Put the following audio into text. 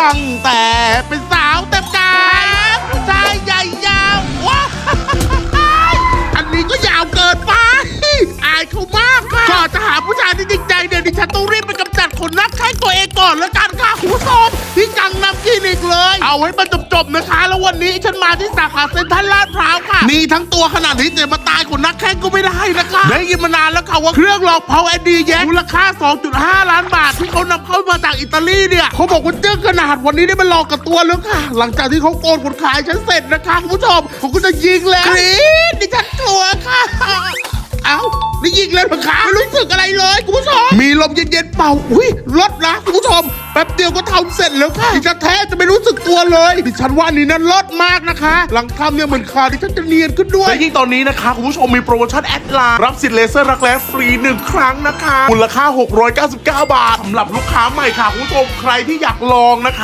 ตั้งแต่เป็นสาวเต็มกายชายใหญ่ยาวว้าอันนี้ก็ยาวเกินไป อายเขามากค่ะก่อนจะหาผู้ชายที่จริงใจเดี๋ยวดิฉันต้องรีบไปกำจัดขนนักแข้งตัวเองก่อนแล้วกันค่ะคุณผู้ชมที่กังนำคลินิกเลย เอาให้มันจบๆนะคะ แล้ววันนี้ฉันมาที่สาขาเซ็นทรัลลาดพร้าวค่ะ มีทั้งตัวขนาดนี้แต่มาตายขนนักแข้งก็ไม่ได้นะคะ ได้ยินมานานแล้วค่ะว่าเครื่องหลอกเผาแอนดีแยกมูลค่า 2.5 ล้านบาท ที่เขานำเข้ามาจากอิตาลีเนี่ยเขาบอกว่าเจ้าขนาดวันนี้ได้มาลองกับตัวแล้วค่ะ หลังจากที่เขาโกนขนขายฉันเสร็จนะคะคุณผู้ชมเขาก็จะยิงแล้วกรี๊ดดิฉันกลัวค่ะเอ้านี่ยิงเลยเหรอคะไม่รู้สึกอะไรเลยคุณผู้ชมมีลมเย็นๆเป่าอุ้ยรถนะคุณผู้ชม แป๊บเดียวก็ทำเสร็จแล้วค่ะดิฉันแท้จะไม่รู้สึกตัวเลยดิฉันว่านี่นั้นลดมากนะคะ หลังทำเนี่ยเหมือนคาดิฉันจะเนียนขึ้นด้วยและยิ่งตอนนี้นะคะคุณผู้ชมมีโปรโมชั่นแอดไลน์รับสิทธิ์เลเซอร์รักแร้ฟรีหนึ่งครั้งนะคะมูลค่า 699 บาทสำหรับลูกค้าใหม่ค่ะคุณผู้ชมใครที่อยากลองนะคะ